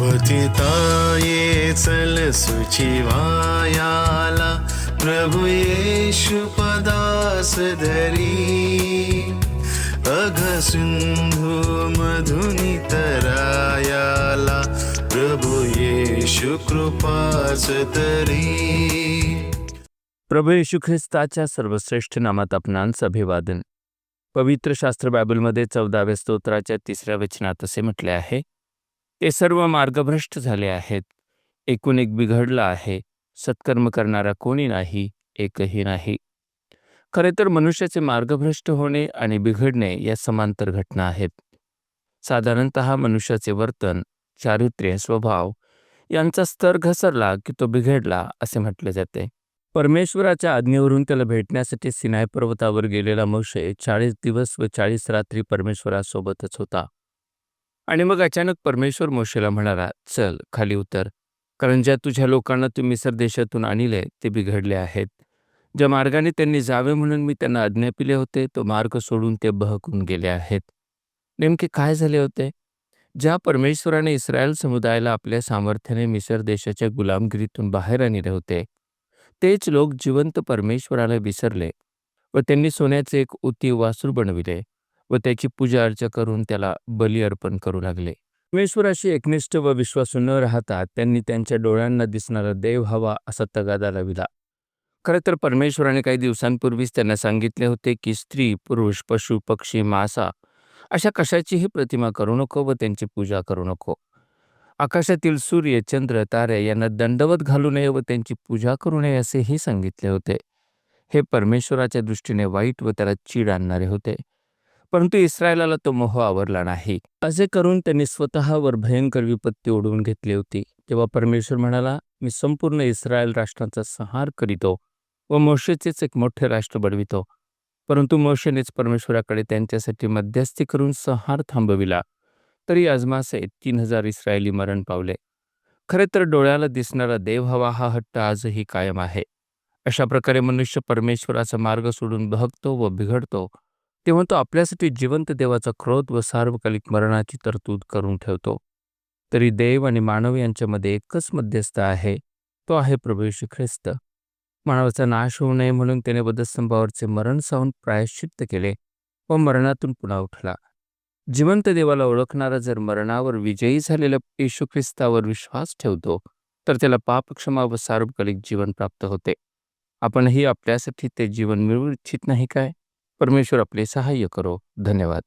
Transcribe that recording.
पतिताये चल सुचिवायाला प्रभु येशु पदास धरी. अघ सिंधु मधुनी तरायाला प्रभु येशु कृपास तरी प्रभू येशू ख्रिस्ताच्या सर्वश्रेष्ठ नामात आपणांस अभिवादन. पवित्र शास्त्र बायबलमध्ये चौदाव्या स्तोत्राच्या तिसऱ्या वचनात असे म्हटले आहे ते सर्व मार्गभ्रष्ट झाले आहेत. एकूण एक बिघडला आहे. सत्कर्म करणारा कोणी नाही एकही नाही. खरे तर मनुष्याचे मार्गभ्रष्ट होणे आणि बिघडणे या समांतर घटना आहेत. साधारणत मनुष्याचे वर्तन चारित्र्य स्वभाव यांचा स्तर घसरला की तो बिघडला असे म्हटले जाते. परमेश्वराच्या आज्ञेवरून त्याला भेटण्यासाठी सिनाय पर्वतावर गेलेला मोशे चाळीस दिवस व चाळीस रात्री परमेश्वरासोबतच होता. आणि मग अचानक परमेश्वर मोशेला म्हणाला चल खाली उतर. कारण ज्या तुझ्या लोकांना तू मिसर देशातून आणले ते बिघडले आहेत. ज्या मार्गाने त्यांनी जावे म्हणून मी त्यांना आज्ञापिले होते तो मार्ग सोडून ते बहकून गेले आहेत. नेमके काय झाले होते? ज्या परमेश्वराने इस्रायल समुदायाला आपल्या सामर्थ्याने मिसर देशाच्या गुलामगिरीतून बाहेर आणले होते तेच लोक जिवंत परमेश्वराला विसरले व त्यांनी सोन्याचे एक उती वासूर बनविले. व त्याची पूजा अर्चा करून त्याला बली अर्पण करू लागले. परमेश्वराशी एकनिष्ठ व विश्वासू न राहता त्यांनी त्यांच्या डोळ्यांना दिसणारा देव हवा असा तगादा लाविला. खरं तर परमेश्वराने काही दिवसांपूर्वीच त्यांना सांगितले होते की स्त्री पुरुष पशु पक्षी मासा अशा कशाचीही प्रतिमा करू नको व त्यांची पूजा करू नको. आकाशातील सूर्य चंद्र तारे यांना दंडवत घालू नये व त्यांची पूजा करू नये असेही सांगितले होते. हे परमेश्वराच्या दृष्टीने वाईट व त्याला चीड आणणारे होते. परंतु इस्रायलाला तो मोह आवरला नाही. असे करून त्यांनी स्वतःवर भयंकर विपत्ती ओढवून घेतली होती. तेव्हा परमेश्वर म्हणाला मी संपूर्ण इस्रायल राष्ट्राचा संहार करीतो व मोशेचेच एक मोठे राष्ट्र बनवितो. परंतु मोशेनेच परमेश्वराकडे त्यांच्यासाठी मध्यस्थी करून संहार थांबविला. तरी अजमासे तीन हजार इस्रायली मरण पावले. खरे तर डोळ्याला दिसणारा देव हवा हा हट्ट आजही कायम आहे. अशा प्रकारे मनुष्य परमेश्वराचा मार्ग सोडून बहकतो व बिघडतो. तेव्हा तो आपल्यासाठी जिवंत देवाचा क्रोध व सार्वकालिक मरणाची तरतूद करून ठेवतो. तरी देव आणि मानव यांच्यामध्ये एकच मध्यस्थ आहे तो आहे प्रभू ख्रिस्त. मानवाचा नाश होऊ नये म्हणून त्याने वधस्तंभावरचे मरण साहून प्रायश्चित्त केले व मरणातून पुन्हा उठला. जिवंत देवाला ओळखणारा जर मरणावर विजयी झालेल्या येशू ख्रिस्तावर विश्वास ठेवतो तर त्याला पापक्षमा व सार्वकालिक जीवन प्राप्त होते. आपणही आपल्यासाठी ते जीवन मिळवू इच्छित नाही काय? परमेश्वर आपले सहाय्य करो. धन्यवाद.